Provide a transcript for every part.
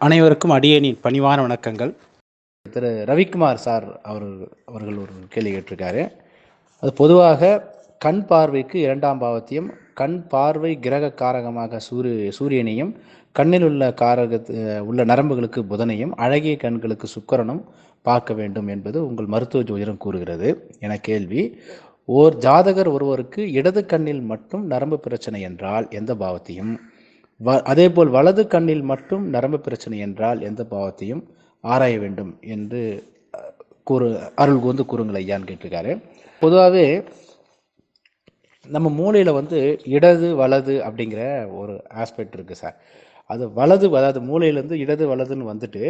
அனைவருக்கும் அடியேனின் பணிவான வணக்கங்கள். திரு ரவிக்குமார் சார் அவர் அவர்கள் ஒரு கேள்வி கேட்டிருக்காரு. அது பொதுவாக கண் பார்வைக்கு இரண்டாம் பாவத்தையும் கண் பார்வை கிரக காரகமாக சூரிய சூரியனையும் கண்ணில் உள்ள காரக உள்ள நரம்புகளுக்கு புதனையும் அழகிய கண்களுக்கு சுக்கரனும் பார்க்க வேண்டும் என்பது உங்கள் மருத்துவ ஜோதிடம் கூறுகிறது என கேள்வி. ஓர் ஜாதகர் ஒருவருக்கு இடது கண்ணில் மட்டும் நரம்பு பிரச்சனை என்றால் எந்த பாவத்தையும்? வ அதேபோல் வலது கண்ணில் மட்டும் நரம்பு பிரச்சனை என்றால் எந்த பாவத்தையும் ஆராய வேண்டும் என்று கூறு அருள் கூர்ந்து கூறுங்கள் ஐயான்னு கேட்டிருக்காரு. பொதுவாகவே நம்ம மூளையில் வந்து இடது வலது அப்படிங்கிற ஒரு ஆஸ்பெக்ட் இருக்குது சார். அது வலது அதாவது மூளையிலேருந்து இடது வலதுன்னு வந்துட்டு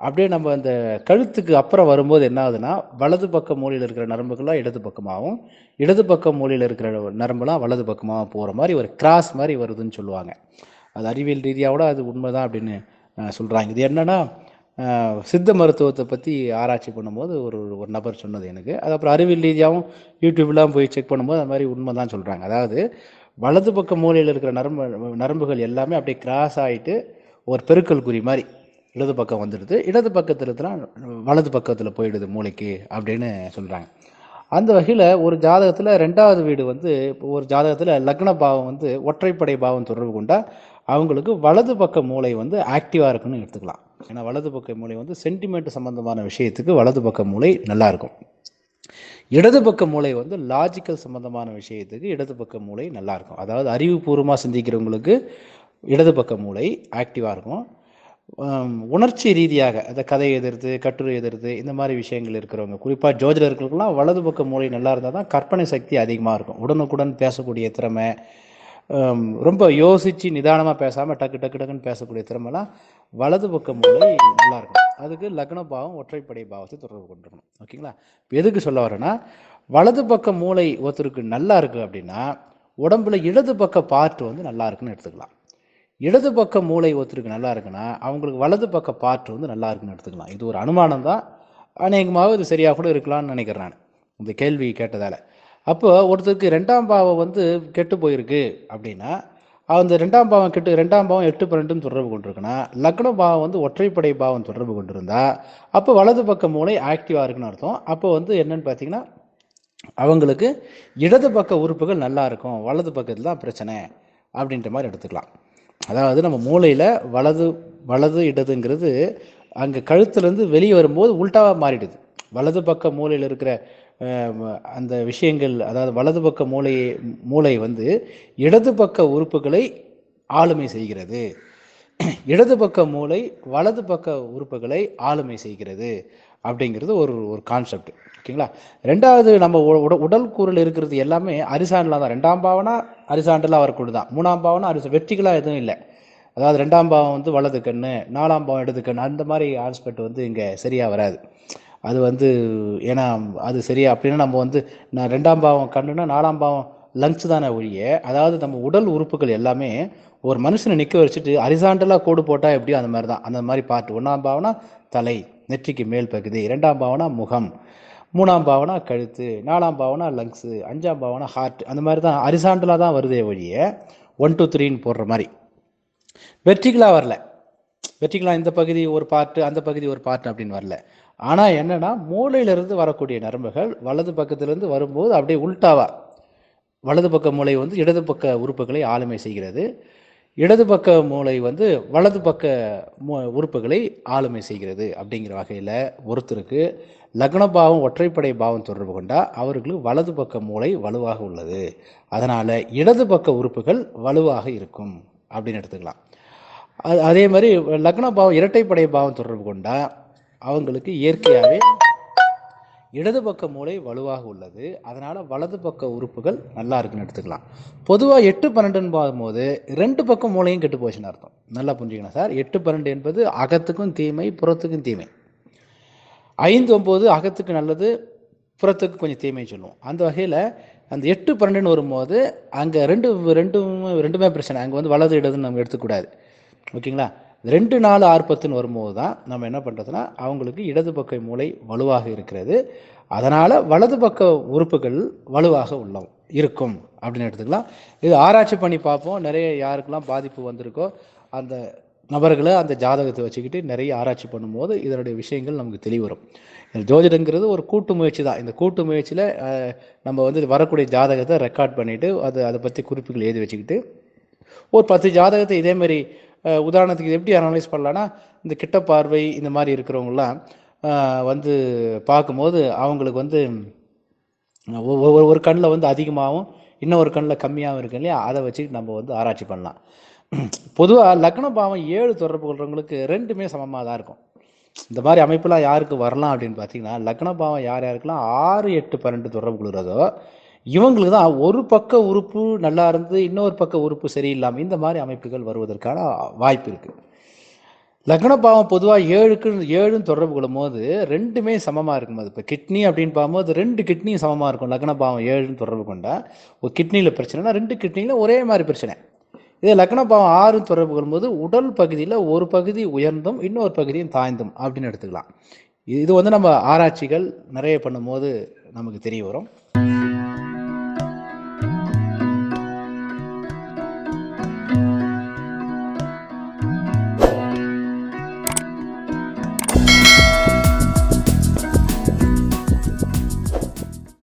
அப்படியே நம்ம அந்த கழுத்துக்கு அப்புறம் வரும்போது என்ன ஆகுதுன்னா வலது பக்க மூலையில் இருக்கிற நரம்புகள்லாம் இடது பக்கமாகவும் இடது பக்க மூலையில் இருக்கிற நரம்புலாம் வலது பக்கமாகவும் போகிற மாதிரி ஒரு கிராஸ் மாதிரி வருதுன்னு சொல்லுவாங்க. அது அறிவியல் ரீதியாவோட அது உண்மைதான் அப்படின்னு சொல்கிறாங்க இது என்னென்னா சித்த மருத்துவத்தை பற்றி ஆராய்ச்சி பண்ணும்போது ஒரு ஒரு நபர் சொன்னது எனக்கு. அது அப்புறம் அறிவியல் ரீதியாகவும் யூடியூப்லாம் போய் செக் பண்ணும்போது அது மாதிரி உண்மை தான் சொல்கிறாங்க அதாவது வலது பக்க மூலையில் இருக்கிற நரம்பு நரம்புகள் எல்லாமே அப்படியே கிராஸ் ஆகிட்டு ஒரு பெருக்கல் குறி மாதிரி இடது பக்கம் வந்துடுது. இடது பக்கத்தில் இருக்கிற வலது பக்கத்தில் போயிடுது மூளைக்கு அப்படின்னு சொல்கிறாங்க அந்த வகையில் ஒரு ஜாதகத்தில் ரெண்டாவது வீடு வந்து இப்போ ஒரு ஜாதகத்தில் லக்ன பாவம் வந்து ஒற்றைப்படை பாவம் தொடர்பு கொண்டா அவங்களுக்கு வலது பக்க மூளை வந்து ஆக்டிவாக இருக்குன்னு எடுத்துக்கலாம். ஏன்னா வலது பக்க மூளை வந்து சென்டிமெண்ட் சம்மந்தமான விஷயத்துக்கு வலது பக்க மூளை நல்லாயிருக்கும் இடது பக்க மூளை வந்து லாஜிக்கல் சம்மந்தமான விஷயத்துக்கு இடது பக்க மூளை நல்லாயிருக்கும் அதாவது அறிவுபூர்வமாக சிந்திக்கிறவங்களுக்கு இடது பக்க மூளை ஆக்டிவாக இருக்கும். உணர்ச்சி ரீதியாக அந்த கதை எதிர்த்து கட்டுரை எதிர்த்து இந்த மாதிரி விஷயங்கள் இருக்கிறவங்க குறிப்பாக ஜோதிடர்களுக்கெல்லாம் வலது பக்க மூளை நல்லா இருந்தால் தான் கற்பனை சக்தி அதிகமாக இருக்கும். உடனுக்குடன் பேசக்கூடிய திறமை ரொம்ப யோசித்து நிதானமாக பேசாமல் டக்கு டக்கு டக்குன்னு பேசக்கூடிய திறமைலாம் வலது பக்க மூளை நல்லா இருக்கும் அதுக்கு லக்ன பாவம் ஒற்றைப்படை பாவத்தை தொடர்பு கொண்டுருக்கணும். ஓகேங்களா? இப்போ எதுக்கு சொல்ல வரேன்னா வலது பக்க மூளை ஒருத்தருக்கு நல்லா இருக்குது அப்படின்னா உடம்புல இடது பக்க பார்ட் வந்து நல்லா இருக்குன்னு எடுத்துக்கலாம். இடது பக்க மூளை ஒருத்தருக்கு நல்லா இருக்குன்னா அவங்களுக்கு வலது பக்க பார்ட் வந்து நல்லா இருக்குன்னு எடுத்துக்கலாம். இது ஒரு அனுமானம் தான் அநேகமாக இது சரியாக கூட இருக்கலாம்னு நினைக்கிறேன் நான். இந்த கேள்வி கேட்டதால். அப்போ ஒருத்தருக்கு ரெண்டாம் பாவம் வந்து கெட்டு போயிருக்கு அப்படின்னா அந்த ரெண்டாம் பாவம் கெட்டு ரெண்டாம் பாவம் எட்டு பன்னெண்டும் தொடர்பு கொண்டிருக்குன்னா லக்ன பாவம் வந்து ஒற்றைப்படை பாவம் தொடர்பு கொண்டிருந்தா அப்போ வலது பக்க மூளை ஆக்டிவாக இருக்குன்னு அர்த்தம். அப்போ வந்து என்னன்னு பார்த்தீங்கன்னா அவங்களுக்கு இடது பக்க உறுப்புகள் நல்லா இருக்கும் வலது பக்கத்தில் தான் பிரச்சனை அப்படின்ற மாதிரி எடுத்துக்கலாம். அதாவது நம்ம மூளையில் வலது வலது இடதுங்கிறது அங்கே கழுத்துலேருந்து வெளியே வரும்போது உல்ட்டாவாக மாறிடுது. வலது பக்க மூலையில் இருக்கிற அந்த விஷயங்கள் அதாவது வலது பக்க மூளையை மூளை வந்து இடது பக்க உறுப்புகளை ஆளுமை செய்கிறது. இடது பக்க மூளை வலது பக்க உறுப்புகளை ஆளுமை செய்கிறது அப்படிங்கிறது ஒரு ஒரு கான்செப்ட் ஓகேங்களா? ரெண்டாவது நம்ம உடல் கூறில் இருக்கிறது எல்லாமே அரிசாண்டலாக தான். ரெண்டாம் பாவனா அரிசாண்டலாக வரக்கூடியது தான். மூணாம் பாவனா அரிச வெற்றிகளாக எதுவும் இல்லை. அதாவது ரெண்டாம் பாவம் வந்து வலது கண்ணு நாலாம் பாவம் இடது கண்ணு அந்த மாதிரி ஆஸ்பெக்ட் வந்து இங்கே சரியாக வராது. அது வந்து ஏன்னா அது சரியா அப்படின்னா நம்ம வந்து நான் ரெண்டாம் பாவம் கண்ணுனா நாலாம் பாவம் லங்ஸ் தானே ஒழிய அதாவது நம்ம உடல் உறுப்புகள் எல்லாமே ஒரு மனுஷனை நிற்க வச்சுட்டு அரிசாண்டலாக கோடு போட்டால் எப்படியோ அந்த மாதிரி தான். அந்த மாதிரி பார்ட் ஒன்றாம் பாவனா தலை நெற்றிக்கு மேல் பகுதி. இரண்டாம் பாவனா முகம். மூணாம் பாவனா கழுத்து. நாலாம் பாவனா லங்ஸு அஞ்சாம் பாவனா ஹார்ட் அந்த மாதிரி தான் அரிசாண்டலாக தான் வருதே ஒழிய ஒன் டூ த்ரீன்னு போடுற மாதிரி. வெர்டிகலாக வரல. வெற்றிக்கலாம் இந்த பகுதி ஒரு பார்ட்டு அந்த பகுதி ஒரு பார்ட் அப்படின்னு வரல. ஆனால் என்னன்னா மூளையிலிருந்து வரக்கூடிய நரம்புகள் வலது பக்கத்திலிருந்து வரும்போது அப்படியே உல்டாவா வலது பக்க மூளை வந்து இடது பக்க உறுப்புகளை ஆளுமை செய்கிறது. இடது பக்க மூளை வந்து வலது பக்க உறுப்புகளை ஆளுமை செய்கிறது அப்படிங்கிற வகையில் ஒருத்தருக்கு லக்ன பாவம் ஒற்றைப்படை பாவம் தொடர்பு கொண்டால் அவர்களுக்கு வலது பக்க மூளை வலுவாக உள்ளது. அதனால் இடது பக்க உறுப்புகள் வலுவாக இருக்கும் அப்படின்னு எடுத்துக்கலாம். அது அதே மாதிரி லக்ன பாவம் இரட்டைப்படை பாவம் தொடர்பு கொண்டா அவங்களுக்கு இயற்கையாகவே இடது பக்க மூளை வலுவாக உள்ளது. அதனால் வலது பக்க உறுப்புகள் நல்லா இருக்குன்னு எடுத்துக்கலாம். பொதுவாக எட்டு பன்னெண்டுன்னு பார்க்கும்போது ரெண்டு பக்கம் மூளையும் கெட்டு போச்சுன்னு அர்த்தம். நல்லா புரிஞ்சுக்கணும் சார். எட்டு பன்னெண்டு என்பது அகத்துக்கும் தீமை புறத்துக்கும் தீமை. ஐந்து ஒம்பது அகத்துக்கு நல்லது புறத்துக்கு கொஞ்சம் தீமை சொல்லுவோம். அந்த வகையில் அந்த எட்டு பன்னெண்டுன்னு வரும்போது அங்கே ரெண்டு ரெண்டும் ரெண்டுமே பிரச்சனை. அங்கே வந்து வலது இடதுன்னு நம்ம எடுத்துக்கூடாது ஓகேங்களா? ரெண்டு நாலு ஆறு வரும்போது தான் நம்ம என்ன பண்ணுறதுன்னா அவங்களுக்கு இடது பக்க மூளை வலுவாக இருக்கிறது. அதனால் வலது பக்க உறுப்புகள் வலுவாக உள்ளோம் இருக்கும். அப்படின்னு எடுத்துக்கலாம். இது ஆராய்ச்சி பண்ணி பார்ப்போம். நிறைய யாருக்கெல்லாம் பாதிப்பு வந்திருக்கோ அந்த நபர்களை அந்த ஜாதகத்தை வச்சுக்கிட்டு நிறைய ஆராய்ச்சி பண்ணும்போது இதனுடைய விஷயங்கள் நமக்கு தெளிவரும் இந்த ஜோதிடங்கிறது ஒரு கூட்டு முயற்சி தான். இந்த கூட்டு முயற்சியில் நம்ம வந்து வரக்கூடிய ஜாதகத்தை ரெக்கார்ட் பண்ணிவிட்டு அது அதை பற்றி குறிப்புகள் எழுதி வச்சுக்கிட்டு ஒரு பத்து ஜாதகத்தை இதேமாரி உதாரணத்துக்கு இது எப்படி அனலைஸ் பண்ணலான்னா இந்த கிட்ட பார்வை இந்த மாதிரி இருக்கிறவங்களாம் வந்து பார்க்கும்போது அவங்களுக்கு வந்து ஒவ்வொரு ஒரு கண்ணில் வந்து அதிகமாகவும் இன்னொரு கண்ணில் கம்மியாகவும் இருக்கு இல்லையா? அதை வச்சு நம்ம வந்து ஆராய்ச்சி பண்ணலாம். பொதுவாக லக்ன பாவம் ஏழு தொடர்பு கொள்றவங்களுக்கு ரெண்டுமே சமமாக தான் இருக்கும். இந்த மாதிரி அமைப்புலாம் யாருக்கு வரலாம் அப்படின்னு பார்த்தீங்கன்னா லக்ன பாவம் யார் யாருக்கெல்லாம் ஆறு எட்டு பன்னெண்டு தொடர்பு கொள்கிறதோ இவங்களுக்கு தான் ஒரு பக்க உறுப்பு நல்லா இருந்து இன்னொரு பக்க உறுப்பு சரியில்லாமல் இந்த மாதிரி அமைப்புகள் வருவதற்கான வாய்ப்பு இருக்குது லக்ன பாவம் பொதுவாக ஏழுக்கு ஏழுன்னு தொடர்பு கொள்ளும் போது ரெண்டுமே சமமாக இருக்கும். அது இப்போ கிட்னி அப்படின்னு பார்க்கும்போது ரெண்டு கிட்னியும் சமமாக இருக்கும். லக்ன பாவம் ஏழுன்னு தொடர்பு கொண்டா ஒரு கிட்னியில் பிரச்சனைனா ரெண்டு கிட்னியில் ஒரே மாதிரி பிரச்சனை. இதே லக்ன பாவம் ஆறுன்னு தொடர்பு கொள்ளும்போது உடல் பகுதியில் ஒரு பகுதி உயர்ந்தும் இன்னொரு பகுதியும் தாய்ந்தும் அப்படின்னு எடுத்துக்கலாம். இது இது வந்து நம்ம ஆராய்ச்சிகள் நிறைய பண்ணும்போது நமக்கு தெரிய வரும்.